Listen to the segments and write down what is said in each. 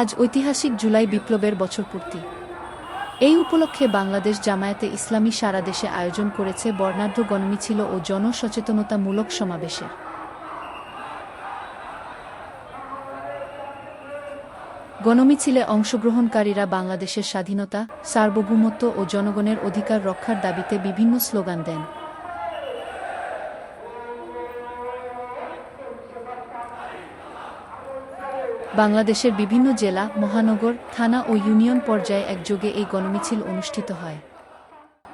আজ ঐতিহাসিক জুলাই বিপ্লবের বছরপূর্তি এই উপলক্ষে বাংলাদেশ জামায়াতে ইসলামী সারা দেশে আয়োজন করেছে বর্ণাঢ্য গণমিছিল ও জনসচেতনতামূলক সমাবেশের। গণমিছিলে অংশগ্রহণকারীরা বাংলাদেশের স্বাধীনতা, সার্বভৌমত্ব ও জনগণের অধিকার রক্ষার দাবিতে বিভিন্ন স্লোগান দেন। বাংলাদেশের বিভিন্ন জেলা, মহানগর, থানা ও ইউনিয়ন পর্যায়ে একযোগে এই গণমিছিল অনুষ্ঠিত হয়।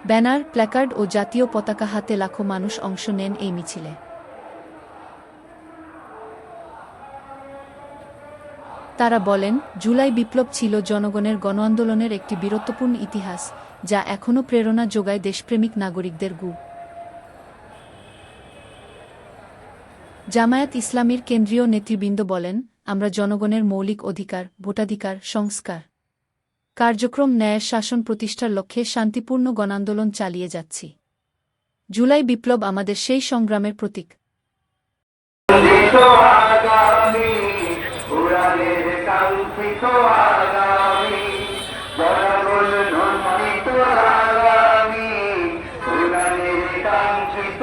ব্যানার, প্ল্যাকার্ড ও জাতীয় পতাকা হাতে লাখো মানুষ অংশ নেন এই মিছিলে। তারা বলেন, জুলাই বিপ্লব ছিল জনগণের গণ আন্দোলনের একটি বীরত্বপূর্ণ ইতিহাস, যা এখনও প্রেরণা যোগায় দেশপ্রেমিক নাগরিকদের গু। জামায়াত ইসলামীর কেন্দ্রীয় নেতৃবৃন্দ বলেন আমরা জনগণের মৌলিক অধিকার, ভোটাধিকার, সংস্কার। কার্যক্রম ন্যায়ের শাসন প্রতিষ্ঠার লক্ষ্যে শান্তিপূর্ণ গণান্দোলন চালিয়ে যাচ্ছি। জুলাই বিপ্লব আমাদের সেই সংগ্রামের প্রতীক। কাঙ্ক্ষিত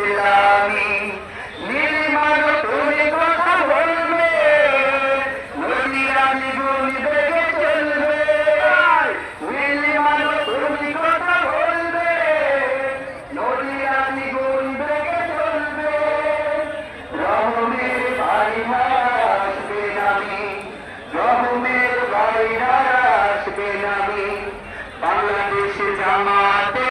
বাংলাদেশ জামা